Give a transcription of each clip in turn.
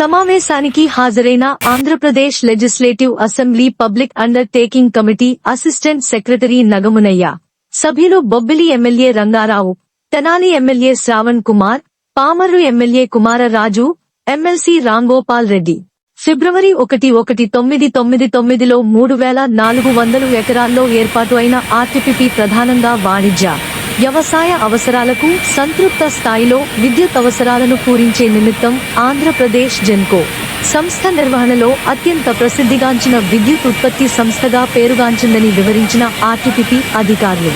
సమావేశానికి హాజరైన Andhra Pradesh legislative assembly public undertaking committee assistant secretary Nagamunaiah. సభ్యులు Bobbili MLA Rangarao Tenali MLA Shravan Kumar Pamarru MLA Kumararaju MLC Ramgopal Reddy. ఫిబ్రవరి ఒకటి ఒకటి తొమ్మిది తొమ్మిది తొమ్మిదిలో మూడు వేల నాలుగు వందలు ఎకరాల్లో ఏర్పాటు అయిన ఆర్టిపిపి ప్రధానంగా వాణిజ్య. వ్యవసాయ అవసరాలకు సంతృప్త స్థాయిలో విద్యుత్ అవసరాలను పూరించే నిమిత్తం ఆంధ్రప్రదేశ్ జెన్కో. సంస్థ నిర్వహణలో అత్యంత ప్రసిద్ధిగాంచిన విద్యుత్ ఉత్పత్తి సంస్థగా పేరుగాంచిందని వివరించిన ఆర్టిపిపి అధికారులు.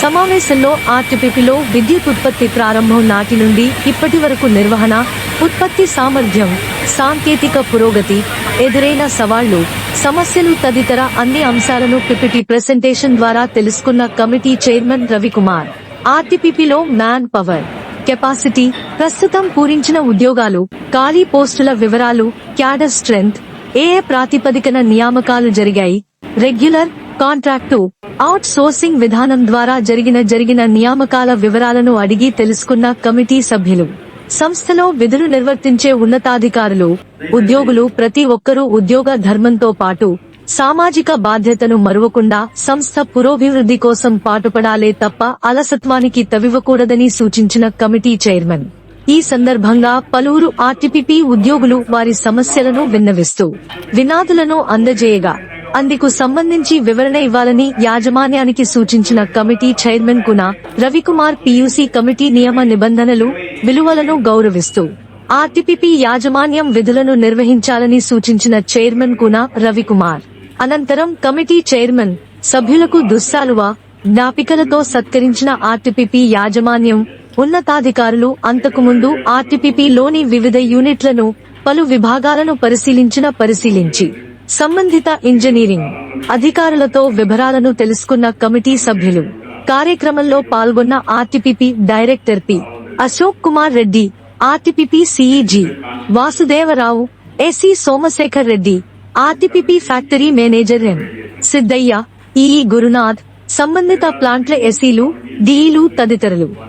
సమావేశంలో ఆర్టిపిపిలో విద్యుత్ ఉత్పత్తి ప్రారంభం నాటి నుండి ఇప్పటి వరకు నిర్వహణ ఉత్పత్తి సామర్థ్యం సాంకేతిక పురోగతి ఎదురైన సవాళ్ళు సమస్యలు తదితర అన్ని అంశాలను పిపిటి ప్రెసెంటేషన్ ద్వారా తెలుసుకున్న కమిటీ చైర్మన్ రవికుమార్. ఆర్టీపీపీలో మ్యాన్ పవర్ కెపాసిటీ ప్రస్తుతం పూరించిన ఉద్యోగాలు ఖాళీ పోస్టుల వివరాలు క్యాడర్ స్ట్రెంగ్త్ ఏ ఏ ప్రాతిపదికన నియామకాలు జరిగాయి రెగ్యులర్ కాంట్రాక్టు అవుట్ సోర్సింగ్ విధానం ద్వారా జరిగిన జరిగిన నియామకాల వివరాలను అడిగి తెలుసుకున్న కమిటీ సభ్యులు సంస్థలో విధులు నిర్వర్తించే ఉన్నతాధికారులు ఉద్యోగులు ప్రతి ఒక్కరూ ఉద్యోగ ధర్మంతో పాటు సామాజిక బాధ్యతను మరువకుండా సంస్థ పురోభివృద్ధి కోసం పాటుపడాలే తప్ప అలసత్వానికి తవివ్వకూడదని సూచించిన కమిటీ చైర్మన్. ఈ సందర్భంగా పలువురు ఆర్టీపీపీ ఉద్యోగులు వారి సమస్యలను విన్నవిస్తూ వినాదులను అందజేయగా అందుకు సంబంధించి వివరణ ఇవ్వాలని యాజమాన్యానికి సూచించిన కమిటీ చైర్మన్ కున రవికుమార్ పీయూసీ కమిటీ నియమ నిబంధనలు విలువలను గౌరవిస్తూ ఆర్టీపీపీ యాజమాన్యం విధులను నిర్వహించాలని సూచించిన చైర్మన్ కున రవికుమార్. అనంతరం కమిటీ చైర్మన్ సభ్యులకు దుస్సాలువ జ్ఞాపికలతో సత్కరించిన ఆర్టీపీపీ యాజమాన్యం ఉన్నతాధికారులు అంతకుముందు ఆర్టీపీపీ లోని వివిధ యూనిట్లను పలు విభాగాలను పరిశీలించిన పరిశీలించి సంబంధిత ఇంజనీరింగ్ అధికారులతో వివరాలను తెలుసుకున్న కమిటీ సభ్యులు కార్యక్రమంలో పాల్గొన్న RTPP director P. Ashok Kumar Reddy RTPP CEG Vasudevarao AC Somasekhar Reddy RTPP factory manager M. Siddaiah EE Gurunath సంబంధిత ప్లాంట్ల ఎసీలు డిఈలు తదితరులు.